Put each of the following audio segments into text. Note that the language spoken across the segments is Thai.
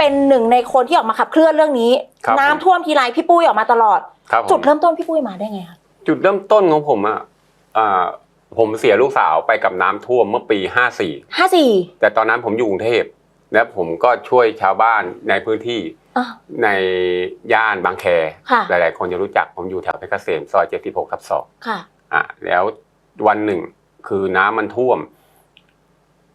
เป็นหนึ่งในคนที่ออกมาขับเคลื่อนเรื่องนี้ ครับน้ำท่วมทีไรพี่ปุ้ยออกมาตลอด ครับผม จุดเริ่มต้นพี่ปุ้ยมาได้ไงคะจุดเริ่มต้นของผมอะอ่าผมเสียลูกสาวไปกับน้ำท่วมเมื่อปี 54 ห้าสี่แต่ตอนนั้นผมอยู่กรุงเทพ และผมก็ช่วยชาวบ้านในพื้นที่อะ ในย่านบางแค ค่ะ หลาย ๆ คนจะรู้จักผมอยู่แถวเพชรเกษมซอย 76ทับ2ค่ะ อะแล้ววันหนึ่งคือน้ำมันท่วม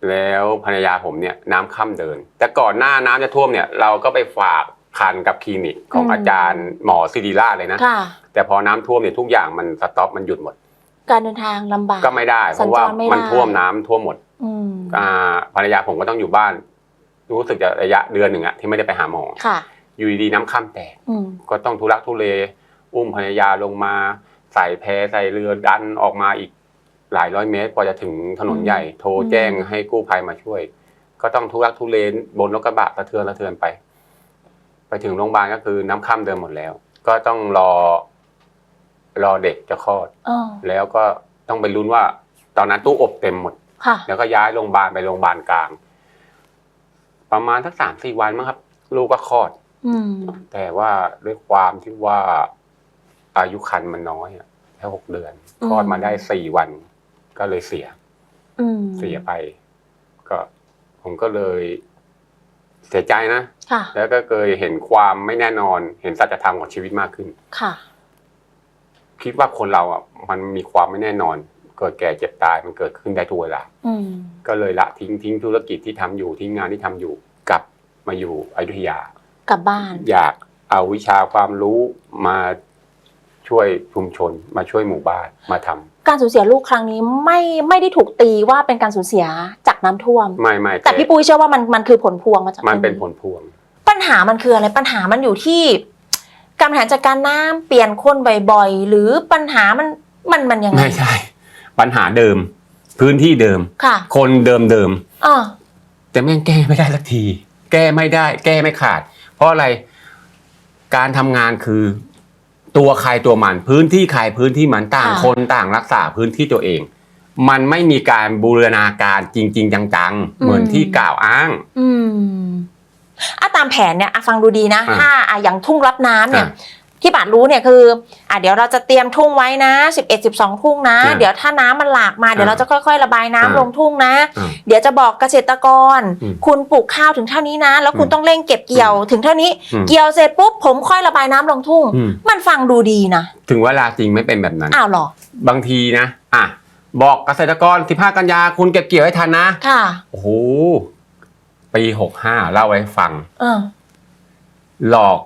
แล้วภรรยาผมเนี่ยน้ำค่ำเดิน แต่ก่อนหน้าน้ำจะท่วมเนี่ยเราก็ไปฝากคันกับคลินิกของอืมอาจารย์หมอศิริราชเลยนะค่ะแต่พอน้ำท่วมเนี่ยทุกอย่างมันสต็อปมันหยุดหมด การเดินทางลำบากก็ไม่ได้ เพราะว่าสัญจรไม่ได้มันท่วมน้ำท่วมหมดอืมอ่าภรรยาผมก็ต้องอยู่บ้าน รู้สึกจะระยะเดือนหนึ่งอะที่ไม่ได้ไปหาหมอค่ะอยู่ดีๆน้ำข้ามแตกอืมก็ต้องทุรักทุเล อุ้มภรรยาลงมา ใส่แพใส่เรือดันออกมาอีก หลายร้อยเมตรกว่าจะถึงถนนใหญ่ โทรแจ้งให้กู้ภัยมาช่วย ก็ต้องทุรักทุเลบนรถกระบะสะเทือนสะเทือนไป ไปถึงโรงพยาบาลก็คือน้ำข้ามเดิมหมดแล้ว ก็ต้องรอ รอเด็กจะคลอด อ๋อแล้วก็ต้องไปลุ้นว่า ตอนนั้นตู้อบเต็มหมด ค่ะแล้วก็ย้ายโรงพยาบาลไปโรงพยาบาลกลาง ประมาณสักสามสี่วันมั้งครับ ลูกก็คลอด อืมแต่ว่าด้วยความที่ว่าอายุคันมันน้อยอะแค่หกเดือนอืมคลอดมาได้สี่วัน ก็เลยเสียอืมเสียไป ก็ผมก็เลยเสียใจนะค่ะแล้วก็เคยเห็นความไม่แน่นอน เห็นสัจธรรมของชีวิตมากขึ้น ค่ะ คิดว่าคนเราอะ มันมีความไม่แน่นอน เกิดแก่เจ็บตายมันเกิดขึ้นได้ทุกเวลาอืมก็เลยละทิ้งทิ้งธุรกิจที่ทำอยู่ทิ้งงานที่ทำอยู่กลับมาอยู่อยุธยากลับบ้าน อยากเอาวิชาความรู้มา ช่วยชุมชน มาช่วยหมู่บ้านมาทำการสูญเสียลูกครั้งนี้ไม่ไม่ได้ถูกตีว่าเป็นการสูญเสียจากน้ำท่วมไม่ไม่แต่พี่ปุ้ยเชื่อว่ามันมันคือผลพวงมาจากมันเป็นตรงผลพวง ปัญหามันคืออะไรปัญหามันอยู่ที่ การบริหารจัดการน้ำเปลี่ยนคนบ่อยๆหรือปัญหามันมันมันยังไงไม่ใช่ ปัญหาเดิม พื้นที่เดิมค่ะ คนเดิมเดิมอ่าแต่แม่งแก้ไม่ได้สักที แก้ไม่ได้ แก้ไม่ขาด เพราะอะไรการทำงานคือ ตัวใครตัวมันพื้นที่ใครพื้นที่มันต่างคนต่างรักษาพื้นที่ตัวเอง มันไม่มีการบูรณาการจริง ๆ จังๆ เหมือนที่กล่าวอ้าง อืมอะตามแผนเนี่ยอะฟังดูดีนะ อ่าถ้าอะอย่างทุ่งรับน้ำเนี่ย อ่า ที่บาทรู้เนี่ยคืออะเดี๋ยวเราจะเตรียมทุ่งไว้นะสิบเอ็ดสิบสองทุ่งนะ อ่าเดี๋ยวถ้าน้ำมันหลากมาเดี๋ยวอ่าเราจะค่อย ๆ ระบายน้ำอ่าลงทุ่งนะ อ่าเดี๋ยวจะบอกเกษตรกร อืมคุณปลูกข้าวถึงเท่านี้นะ แล้วคุณอืมต้องเร่งเก็บเกี่ยวถึงเท่านี้ อืม เกี่ยวเสร็จปุ๊บผมค่อยระบายน้ำลงทุ่ง อืมมันฟังดูดีนะถึงเวลาจริงไม่เป็นแบบนั้น อ้าวเหรอ บางทีนะ อะ บอกเกษตรกร 15 กันยาคุณเก็บเกี่ยวให้ทันนะ ค่ะ โอ้โห ปี 65 เล่าให้ฟัง เออหลอก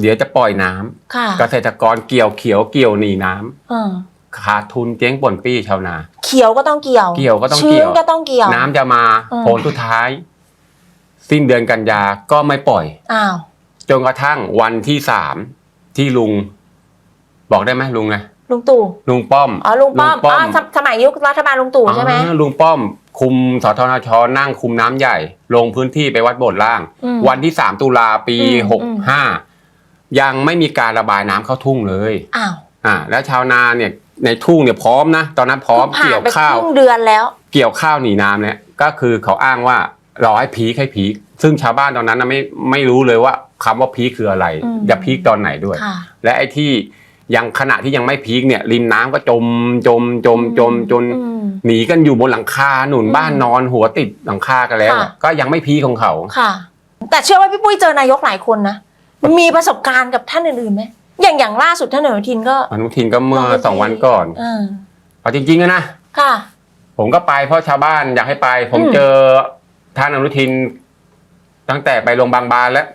เดี๋ยวจะปล่อยน้ำค่ะเกษตรกรเกี่ยวเขียวเกี่ยวหนีน้ำเออขาดทุนเจ๊งป่นปี้ชาวนา เขียวก็ต้องเกี่ยวเกี่ยวก็ต้องชื้เกี่นยวก็ต้องเกี่ยว น้ำจะมาอืมผลสุดท้าย สิ้นเดือนกันยาก็ไม่ปล่อย อ้าวจนกระทั่งวันที่สามที่ลุง บอกได้ไหมลุงไงลุงตู่ลุงป้อม อ๋อลุงป้อม อ๋อสมสมัยยุครัฐบาลลุงตู่ใช่ไหมอ่าลุงป้อม คุมสทนชนั่งคุมน้ำใหญ่ ลงพื้นที่ไปวัดโบสถ์ล่าง อืม วันที่สามตุลาปี อืมหกห้า ยังไม่มีการระบายน้ำเข้าทุ่งเลยอ้าวอ่าแล้วชาวนาเนี่ยในทุ่งเนี่ยพร้อมนะตอนนั้นพร้อมผ่าเกี่นยวไปข้าวครึ่งเดือนแล้ว เกี่ยวข้าวหนีน้ำเนี่ยก็คือเขาอ้างว่ารอให้พีคให้พีคซึ่งชาวบ้านตอนนั้นนะไม่ไม่รู้เลยว่าคำว่าพีคคืออะไร อืม จะพีคตอนไหนด้วย ค่ะ และไอ้ที่ยังขณะที่ยังไม่พีคเนี่ยริมน้ำก็จมจมจมจมจนอืม หนีกันอยู่บนหลังคาหนุนอืมบ้านนอนหัวติดหลังคากันแล้ว ค่ะ ก็ยังไม่พีคของเขา ค่ะ แต่เชื่อว่าพี่ปุ้ยเจอนายกหลายคนนะ มีประสบการณ์กับท่านอื่นๆไหมอย่างอย่างล่าสุดท่านอนุทินก็อนุทินก็เมื่อลงพื้นที่สองวันก่อนเออเอาจริงๆอะนะค่ะ ผมก็ไปเพราะชาวบ้านอยากให้ไป ผมอืมเจอท่านอนุทิน ตั้งแต่ไปโรงพยาบาลบางแล้ว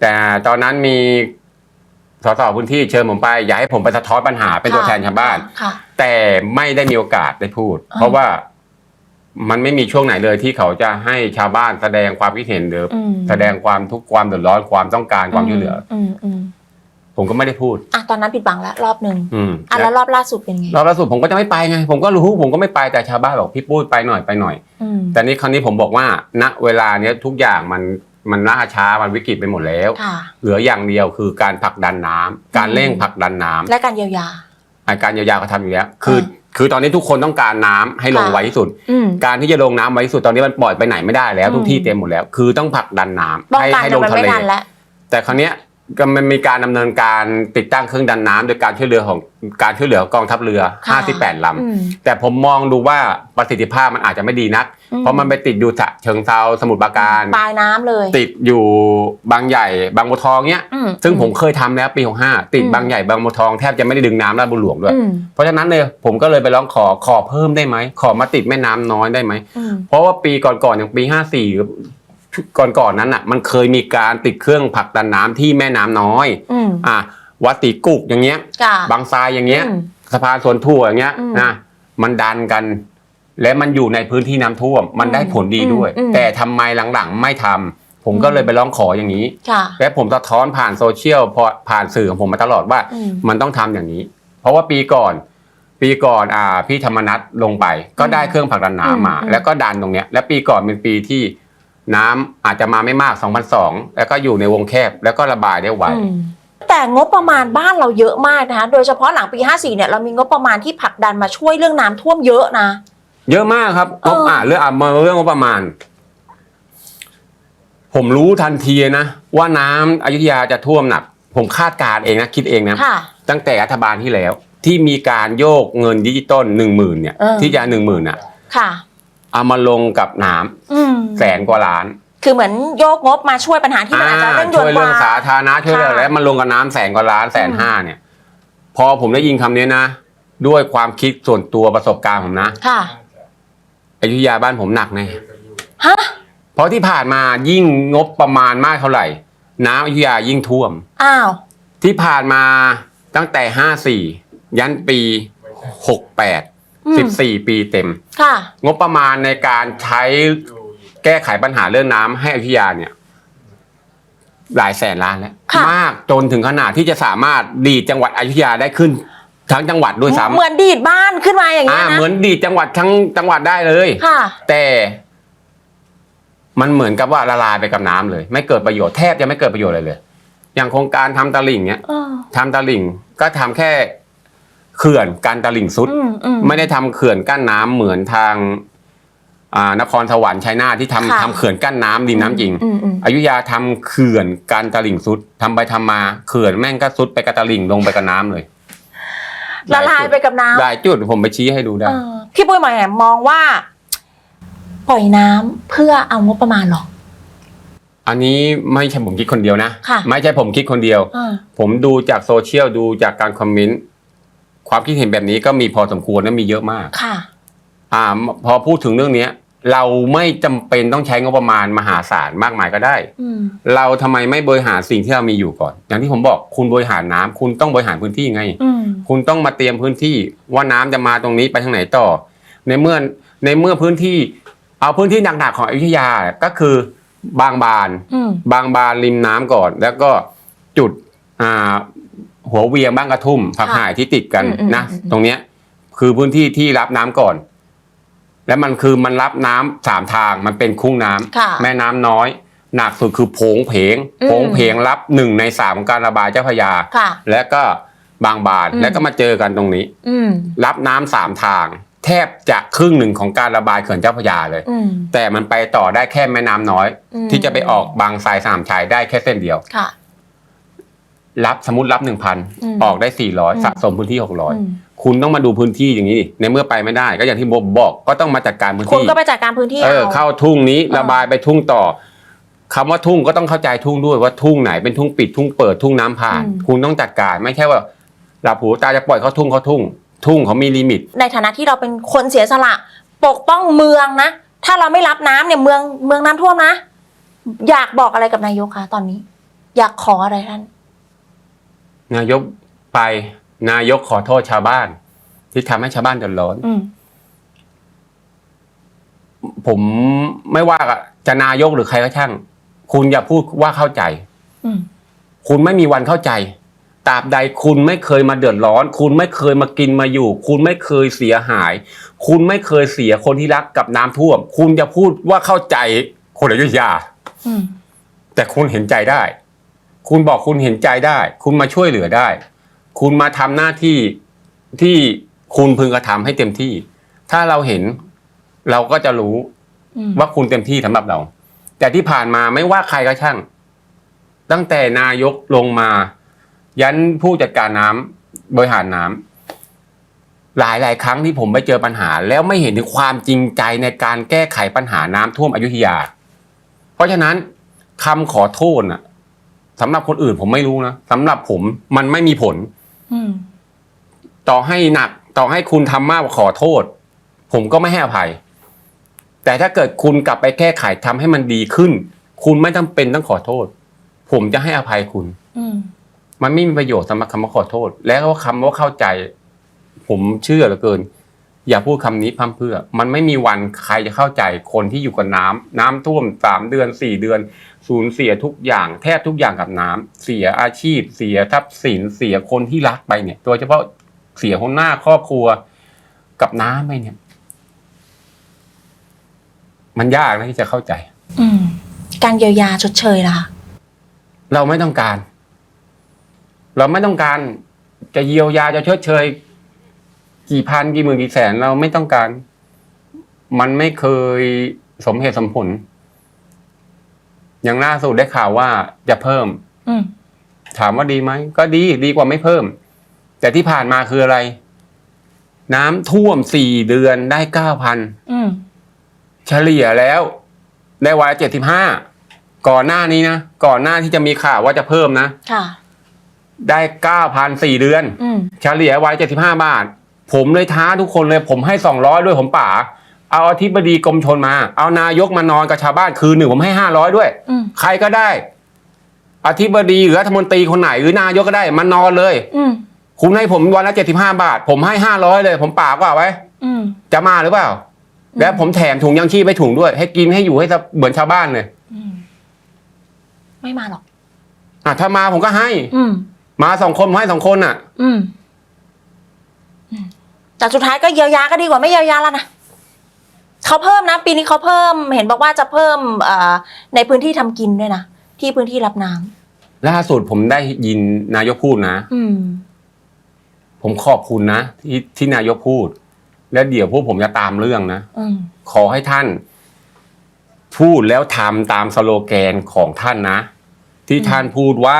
แต่ตอนนั้นมีสสพื้นที่เชิญผมไป อยากให้ผมไปสะท้อนปัญหาเป็นตัวแทนชาวบ้านค่ะแต่ไม่ได้มีโอกาสได้พูดอ่าเพราะว่า มันไม่มีช่วงไหนเลยที่เขาจะให้ชาวบ้านแสดงความคิดเห็นหรืออืมแสดงความทุกข์ความเดือดร้อนความต้องการความช่วยเหลืออืมอืมผมก็ไม่ได้พูดอะตอนนั้นผิดบังแล้วรอบหนึ่งอืมอะแล้วรอบล่าสุดเป็นไงรอบล่าสุดผมก็จะไม่ไปไงผมก็รู้ผมก็ไม่ไปแต่ชาวบ้านบอกพี่ปุ้ยไปหน่อยไปหน่อยอืมแต่นี้ครั้นี้ผมบอกว่า ณเวลาเนี้ยทุกอย่างมันมันล่าช้ามันวิกฤตไปหมดแล้วค่ะเหลืออย่างเดียวคือการผลักดันน้ำการเร่งผลักดันน้ำและการเยียวยาอะการเยียวยาเขาทำอยู่แล้วคือ คือตอนนี้ทุกคนต้องการน้ำให้ลงค่ะไวที่สุด อืม การที่จะลงน้ำไวที่สุดตอนนี้มันปล่อยไปไหนไม่ได้แล้วอืมทุกที่เต็มหมดแล้ว คือต้องผลักดันน้ำป้องให้กันให้แต่ลงมันทะไม่เล ทันแล้ว แต่คราวเนี้ย ก็มันมีการดำเนินการติดตั้งเครื่องดันน้ำโดยการช่วยเหลือของการช่วยเหลือกองทัพเรือ ค่ะ58ลอืมำแต่ผมมองดูว่าประสิทธิภาพมันอาจจะไม่ดีนัก อืม เพราะมันไปติดอยู่ฉะเชิงเซาสมุทรปราการ ปลายน้ำเลยติดอยู่บางใหญ่บางบัวทองเนี้ย อืมซึ่งผมเคยทำแล้วปี65ติดอืม บางใหญ่บางบัวทองแทบจะไม่ได้ดึงน้ำลาดบุญหลวงด้วย อืมเพราะฉะนั้นเนี่ยผมก็เลยไปร้องขอขอเพิ่มได้ไหม ขอมาติดแม่น้ำน้อยได้ไหม อืม เพราะว่าปีก่อนๆอย่างปี 54หรือ ก่อนๆนั้นอะ มันเคยมีการติดเครื่องผลักดันน้ำที่แม่น้ำน้อยอืมอะวัดตีกุกอย่างเงี้ยค่ะบางทรายอย่างเงี้ยอืมสะพานสวนทั่วอย่างเงี้ยอืมนะมันดันกัน และมันอยู่ในพื้นที่น้ำท่วม มันได้ผลดีด้วยอืมอืมแต่ทำไมหลังๆไม่ทำผมก็เลยไปร้องขออย่างนี้ค่ะและผมสะท้อนผ่านโซเชียลพอผ่านสื่อของผมมาตลอดว่าอืมมันต้องทำอย่างนี้ เพราะว่าปีก่อนปีก่อนอ่าพี่ธรรมนัทลงไป ก็ได้เครื่องผลักดันน้ำมาอืมแล้วก็ดันตรงเนี้ย และปีก่อนเป็นปีที่ น้ำอาจจะมาไม่มาก2002แล้วก็อยู่ในวงแคบแล้วก็ระบายได้ไว อืมแต่งบประมาณบ้านเราเยอะมากนะคะโดยเฉพาะหลังปี 54 เนี่ยเรามีงบประมาณที่ผลักดันมาช่วยเรื่องน้ำท่วมเยอะนะ เยอะมากครับเออ งบอ่าเรื่องอะมาเรื่องงบประมาณ ผมรู้ทันทีนะ ว่าน้ำอยุธยาจะท่วมหนัก ผมคาดการณ์เองนะ คิดเองนะ ค่ะ ตั้งแต่รัฐบาลที่แล้ว ที่มีการโยกเงินดิจิตอลหนึ่งหมื่นเนี่ย เออ ที่จะหนึ่งหมื่นอะ ค่ะ เอามาลงกับน้ำอืมแสนกว่าล้านคือเหมือนโยกงบมาช่วยปัญหาที่มันอาจจะเร่งด่ช่วนวยกเรื่ว่า องสาธารณะช่วยเรื่องค่ะแล้วมันลงกับน้ำแสนกว่าล้านแสนห้าเนี่ย พอผมได้ยินคำนี้นะ ด้วยความคิดส่วนตัวประสบการณ์ผมนะค่ะ อยุธยาบ้านผมหนักแน่ฮะ เพราะที่ผ่านมายิ่งงบประมาณมากเท่าไหร่ น้ำอยุธยายิ่งท่วม อ้าว ที่ผ่านมาตั้งแต่ห้าสี่ยันปีห กแปดอืมสิบสี่ปีเต็ม ค่ะ งบประมาณในการใช้แก้ไขปัญหาเรื่องน้ำให้อยุธยาเนี่ย หลายแสนล้านแล้ว ค่ะ มากจนถึงขนาดที่จะสามารถดีดจังหวัดอยุธยาได้ขึ้น ทั้งจังหวัดด้วยซ้ำเหมือนดีดบ้านขึ้นมาอย่างอ่านี้ยนะเหมือนดีดจังหวัดทั้งจังหวัดได้เลย ค่ะ แต่มันเหมือนกับว่าละลายไปกับน้ำเลย ไม่เกิดประโยชน์แทบจะไม่เกิดประโยชน์เลยเลย อย่างโครงการทำตลิ่งเนี่ยเออ ทำตลิ่งก็ทำแค่ เขื่อนการตลิ่งสุด อืมอืม ไม่ได้ทำเขื่อนกั้นน้ำเหมือนทางอ่านครสวรรค์ชัยนาทที่ทำค่ะ ทำเขื่อนกั้นน้ำดินน้ำจริง อืมอืมอยุธยาทำเขื่อนการตลิ่งสุดทำไปทำมาเขื่อนแม่งก็สุดไปกับตลิ่งลงไปกับน้ำเลยละลายไปกับน้ำได้จุดผมไปชี้ให้ดูได้ เออพี่ปุ้ยหมายมองว่า ปล่อยน้ำเพื่อเอางบประมาณเหรอ อันนี้ไม่ใช่ผมคิดคนเดียวนะ ค่ะ ไม่ใช่ผมคิดคนเดียวเออผมดูจากโซเชียลดูจากการคอมเมนต์ ความคิดเห็นแบบนี้ก็มีพอสมควรและมีเยอะมาก ค่ะ อ่าพอพูดถึงเรื่องเนี้ย เราไม่จำเป็นต้องใช้งบประมาณมหาศาลมากมายก็ได้ อืม เราทำไมไม่บริหารสิ่งที่เรามีอยู่ก่อน อย่างที่ผมบอกคุณบริหารน้ำคุณต้องบริหารพื้นที่ไง อืม คุณต้องมาเตรียมพื้นที่ว่าน้ำจะมาตรงนี้ไปทางไหนต่อ ในเมื่อในเมื่อพื้นที่ เอาพื้นที่หนักๆของอยุธยาก็คือบางบาน อืม บางบานริมน้ำก่อน แล้วก็จุดอ่า หัวเวียงบ้างกระทุ่มฝักหายที่ติดกันอืมอืมนะอืม ตรงเนี้ย คือพื้นที่ที่รับน้ำก่อน และมันคือมันรับน้ำสามทางมันเป็นคุ้งน้ำค่ะ แม่น้ำน้อย หนักสุดคือโผงเพงอืม โผงเพงรับหนึ่งในสามของการระบายเจ้าพระยา ค่ะ และก็บางบานอืม แล้วก็มาเจอกันตรงนี้ อืม รับน้ำสามทาง แทบจะครึ่งหนึ่งของการระบายเขื่อนเจ้าพระยาเลย อืมแต่มันไปต่อได้แค่แม่น้ำน้อย อืมที่จะไปออกบางทรายสามชายได้แค่เส้นเดียว ค่ะ รับสมมติรับหนึ่งพันอืมออกได้สี่ร้อยอืม สะสมพื้นที่หกร้อยอืมคุณต้องมาดูพื้นที่อย่างนี้ดิในเมื่อไปไม่ได้ ก็อย่างที่ผมบอกก็ต้องมาจัดการพื้นคุณที่ก็ไปจัดการพื้นที่เออเอาเข้าทุ่งนี้เออ ระบายไปทุ่งต่อคำว่าทุ่งก็ต้องเข้าใจทุ่งด้วยว่าทุ่งไหนเป็นทุ่งปิดทุ่งเปิดทุ่งน้ำผ่าน คุณต้องจัดการไม่ใช่ว่าหลับหูตาจะปล่อยเข้าทุ่งเข้าทุ่ง ทุ่งเขามีลิมิต ในฐานะที่เราเป็นคนเสียสละ ปกป้องเมืองนะ ถ้าเราไม่รับน้ำเนี่ยเมืองเมืองน้ำท่วมนะ อยากบอกอะไรกับนายกคะตอนนี้ อยากขออะไรท่าน นายกไปนายกขอโทษชาวบ้าน ที่ทำให้ชาวบ้านเดือดร้อนอืมผมไม่ว่าจะนายกหรือใครก็ช่าง คุณอย่าพูดว่าเข้าใจอืมคุณไม่มีวันเข้าใจตราบใดคุณไม่เคยมาเดือดร้อน คุณไม่เคยมากินมาอยู่ คุณไม่เคยเสียหาย คุณไม่เคยเสียคนที่รักกับน้ำท่วม คุณจะพูดว่าเข้าใจคนอยุธยาอืมแต่คุณเห็นใจได้ คุณบอกคุณเห็นใจได้ คุณมาช่วยเหลือได้ คุณมาทำหน้าที่ที่คุณพึงกระทำให้เต็มที่ ถ้าเราเห็นเราก็จะรู้อืมว่าคุณเต็มที่สำหรับเรา แต่ที่ผ่านมาไม่ว่าใครก็ช่าง ตั้งแต่นายกลงมา ยันผู้จัดการน้ำบริหารน้ำหลายหลายๆครั้งที่ผมไปเจอปัญหา แล้วไม่เห็นถึงความจริงใจในการแก้ไขปัญหาน้ำท่วมอยุธยา เพราะฉะนั้นคำขอโทษน่ะ สำหรับคนอื่นผมไม่รู้นะสำหรับผมมันไม่มีผล อืม ต่อให้หนักต่อให้คุณทำมากกว่าขอโทษ ผมก็ไม่ให้อภัย แต่ถ้าเกิดคุณกลับไปแก้ไขทำให้มันดีขึ้น คุณไม่จำเป็นต้องขอโทษ ผมจะให้อภัยคุณ อืม มันไม่มีประโยชน์สำหรับคำว่าขอโทษ แล้วก็คำว่าเข้าใจ ผมเชื่อเหลือเกิน อย่าพูดคำนี้พั่มเพรื่อ มันไม่มีวันใครจะเข้าใจคนที่อยู่กับน้ำน้ำท่วมสามเดือนสี่เดือน สูญเสียทุกอย่าง แทบทุกอย่างกับน้ำเสียอาชีพ เสียทรัพย์สินเสียคนที่รักไปเนี่ย โดยเฉพาะเสียคนหน้าครอบครัวกับน้ำไปเนี่ย มันยากนะที่จะเข้าใจ อืม การเยียวยาชดเชยล่ะคะเราไม่ต้องการ เราไม่ต้องการจะเยียวยาจะชดเชย กี่พันกี่หมื่นกี่แสนเราไม่ต้องการ มันไม่เคยสมเหตุสมผล อย่างล่าสุดได้ข่าวว่าจะเพิ่มอืมถามว่าดีไหมก็ดีดีกว่าไม่เพิ่ม แต่ที่ผ่านมาคืออะไร น้ำท่วมสี่เดือนได้เก้าพันอืมเฉลี่ยแล้ว ได้วันละเจ็ดสิบห้าก่อนหน้านี้นะก่อนหน้าที่จะมีข่าวว่าจะเพิ่มนะค่ะได้เก้าพันสี่เดือนอืมเฉลี่ยวันเจ็ดสิบห้าบาท ผมเลยท้าทุกคนเลย ผมให้สองร้อยด้วยผมป่า เอาอธิบดีกรมชนมา เอานายกมานอนกับชาวบ้านคืนหนึ่งผมให้ห้าร้อยด้วย อืม ใครก็ได้ อธิบดีหรือรัฐมนตรีคนไหนหรือนายกก็ได้มานอนเลย อืม คุณให้ผมวันละเจ็ดสิบห้าบาท ผมให้ห้าร้อยเลย ผมป่ากว่าไว้ อืม จะมาหรือเปล่า แล้วผมแถมถุงยังชีพไปถุงด้วย ให้กินให้อยู่ให้เหมือนชาวบ้านเลยอืม ไม่มาหรอก อะถ้ามาผมก็ให้ อืม มาสองคนผมให้สองคนอะ อืมอืม แต่สุดท้ายก็เยียวยาก็ดีกว่าไม่เยียวยาแล้วนะเขาเพิ่มนะ ปีนี้เขาเพิ่มเห็นบอกว่าจะเพิ่มเอ่อในพื้นที่ทำกินด้วยนะที่พื้นที่รับน้ำล่าสุดผมได้ยินนายกพูดนะอืมผมขอบคุณนะที่ที่นายกพูด แล้วเดี๋ยวพวกผมจะตามเรื่องนะอืมขอให้ท่าน พูดแล้วทำตามสโลแกนของท่านนะ ที่อืมท่านพูดว่า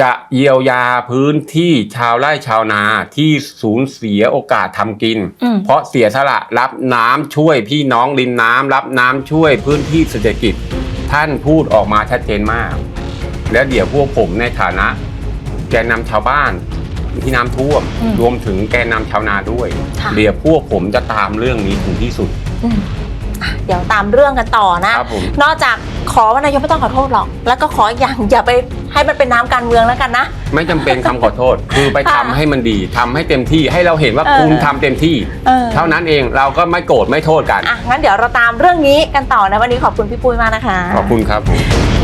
จะเยียวยาพื้นที่ชาวไร่ชาวนาที่สูญเสียโอกาสทำกินอืมเพราะเสียสละรับน้ำช่วยพี่น้องริมน้ำรับน้ำช่วยพื้นที่เศรษฐกิจ ท่านพูดออกมาชัดเจนมาก แล้วเดี๋ยวพวกผมในฐานะ แกนนำชาวบ้านที่น้ำท่วมอืมรวมถึงแกนนำชาวนาด้วยค่ะเดี๋ยวพวกผมจะตามเรื่องนี้ถึงที่สุด อืมอะเดี๋ยวตามเรื่องกันต่อนะ ครับผม นอกจากขอว่านายกไม่ต้องขอโทษหรอก แล้วก็ขออีกอย่างอย่าไปให้มันเป็นน้ำการเมืองแล้วกันนะ ไม่จำเป็นคำขอโทษ คือไปทำค่ะให้มันดีทำให้เต็มที่ให้เราเห็นว่าเออ คุณทำเต็มที่ เออเท่านั้นเองเราก็ไม่โกรธไม่โทษกัน อะงั้นเดี๋ยวเราตามเรื่องนี้กันต่อนะวันนี้ขอบคุณพี่ปุ้ยมากนะคะ ขอบคุณครับผม